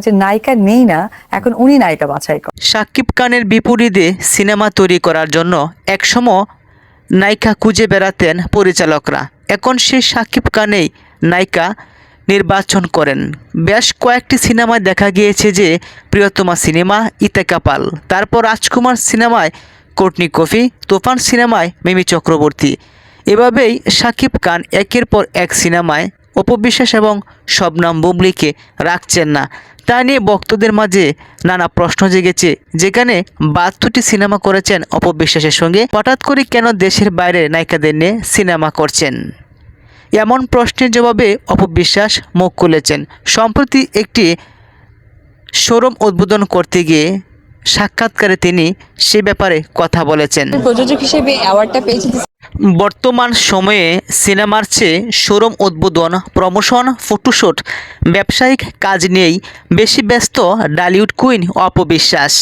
যে নায়িকা নেই না, এখন উনি নায়িকা বাছাই করেন। শাকিব খানের বিপরীতে সিনেমা তৈরি করার জন্য একসময় নায়িকা খুঁজে বেড়াতেন পরিচালকরা। এখন সেই সাকিব খানেই নায়িকা নির্বাচন করেন। বেশ কয়েকটি সিনেমায় দেখা গিয়েছে যে, প্রিয়তমা সিনেমা ইতেকাপাল তারপর রাজকুমার সিনেমায় কোটনি কফি, তুফান সিনেমায় মিমি চক্রবর্তী। এভাবেই সাকিব খান একের পর এক সিনেমায় অপবিশ্বাস এবং শবনাম বুবলিকে রাখছেন না। তা নিয়ে ভক্তদের মাঝে নানা প্রশ্ন জেগেছে, যেখানে বাহাত্তরটি সিনেমা করেছেন অপবিশ্বাসের সঙ্গে। হঠাৎ করে কেন দেশের বাইরে নায়িকাদের নিয়ে সিনেমা করছেন? এমন প্রশ্নের জবাবে অপবিশ্বাস মুখ খুলেছেন। সম্প্রতি একটি শোরুম উদ্বোধন করতে গিয়ে সাক্ষাৎকারে তিনি সে ব্যাপারে কথা বলেছেন। প্রযোজক হিসেবে অ্যাওয়ার্ডটা পেয়েছে বর্তমান সময়ে সিনেমার চেয়ে শোরুম উদ্বোধন, প্রমোশন ফটোশ্যুট ব্যবসায়িক কাজ নিয়েই বেশি ব্যস্ত ডালিউড কুইন অপবিশ্বাস।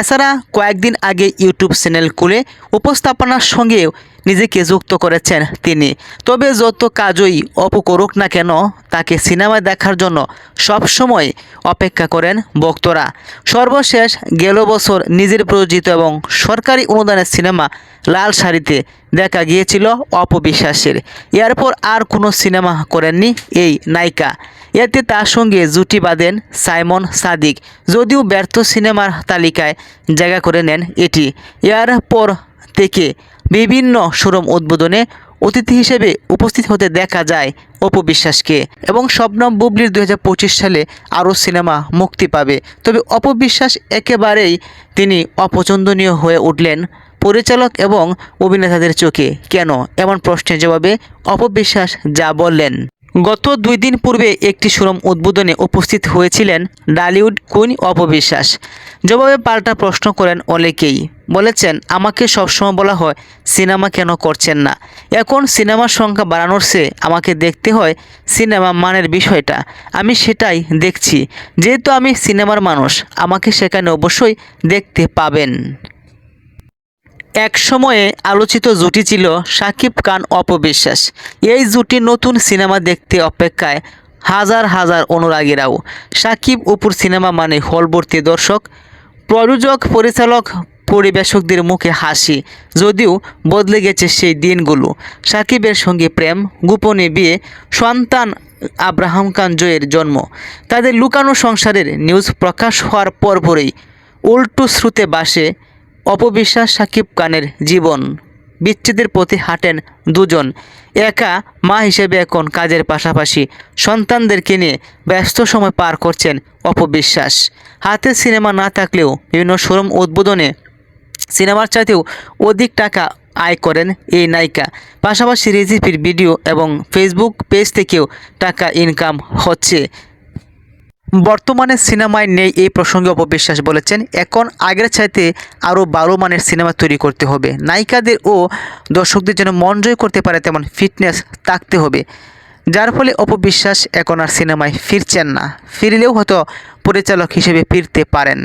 এছাড়া কয়েকদিন আগে ইউটিউব চ্যানেল খুলে উপস্থাপনার সঙ্গেও নিজেকে যুক্ত করেছেন তিনি। তবে যত কাজই অপু করুক না কেন, তাকে সিনেমা দেখার জন্য সবসময় অপেক্ষা করেন ভক্তরা। সর্বশেষ গেল বছর নিজের প্রযোজিত এবং সরকারি অনুদানের সিনেমা লাল শাড়িতে দেখা গিয়েছিল অপবিশ্বাসের। এরপর আর কোনো সিনেমা করেননি এই নায়িকা। এতে তার সঙ্গে জুটি বাঁধেন সাইমন সাদিক। যদিও ব্যর্থ সিনেমার তালিকায় জায়গা করে নেন এটি। এরপর থেকে বিভিন্ন শোরুম উদ্বোধনে অতিথি হিসেবে উপস্থিত হতে দেখা যায় অপু বিশ্বাসকে এবং স্বপ্নম বুবলির দুই হাজার পঁচিশ সালে আরও সিনেমা মুক্তি পাবে। তবে অপবিশ্বাস একেবারেই তিনি অপছন্দনীয় হয়ে উঠলেন পরিচালক এবং অভিনেতাদের চোখে। কেন? এমন প্রশ্নের জবাবে অপবিশ্বাস যা বললেন। গত দুই দিন পূর্বে একটি শোরুম উদ্বোধনে উপস্থিত হয়েছিলেন ডালিউড কুইন অপবিশ্বাস। জবাবে পাল্টা প্রশ্ন করেন অনেকেই। বলেছেন, আমাকে সবসময় বলা হয়, সিনেমা কেন করছেন না? এখন সিনেমার সংখ্যা বাড়ানোর চেয়ে আমাকে দেখতে হয়, সিনেমা মানের বিষয়টা। আমি সেটাই দেখছি। যেহেতু আমি সিনেমার মানুষ, আমাকে সেখানে অবশ্যই দেখতে পাবেন। এক সময়ে আলোচিত জুটি ছিল সাকিব খান অপবিশ্বাস। এই জুটি নতুন সিনেমা দেখতে অপেক্ষায় হাজার হাজার অনুরাগীরাও। সাকিব অপুর সিনেমা মানে হলভর্তি দর্শক, প্রযোজক, পরিচালক, পরিবেশকদের মুখে হাসি, যদিও বদলে গেছে সেই দিনগুলো। সাকিবের সঙ্গে প্রেম, গোপনে বিয়ে, সন্তান আব্রাহাম খান জয়ের জন্ম। তাদের লুকানো সংসারের নিউজ প্রকাশ হওয়ার পরপরই উল্টো শ্রুতে বাসে অপবিশ্বাস সাকিব খানের জীবন। বিচ্ছেদের পথে হাঁটেন দুজন। একা মা হিসেবে এখন কাজের পাশাপাশি সন্তানদেরকে নিয়ে ব্যস্ত সময় পার করছেন অপবিশ্বাস। হাতে সিনেমা না থাকলেও বিভিন্ন শোরুম উদ্বোধনে সিনেমার চাইতেও অধিক টাকা আয় করেন এই নায়িকা। পাশাপাশি রেসিপির ভিডিও এবং ফেসবুক পেজ থেকেও টাকা ইনকাম হচ্ছে। বর্তমানে সিনেমায় নেই এই প্রসঙ্গে অপবিশ্বাস বলেছেন, এখন আগের চাইতে আরও বারো মানের সিনেমা তৈরি করতে হবে। নায়িকাদের ও দর্শকদের যেন মন জয় করতে পারে তেমন ফিটনেস থাকতে হবে। যার ফলে অপবিশ্বাস এখন আর সিনেমায় ফিরছেন না। ফিরলেও হয়তো পরিচালক হিসেবে ফিরতে পারেন।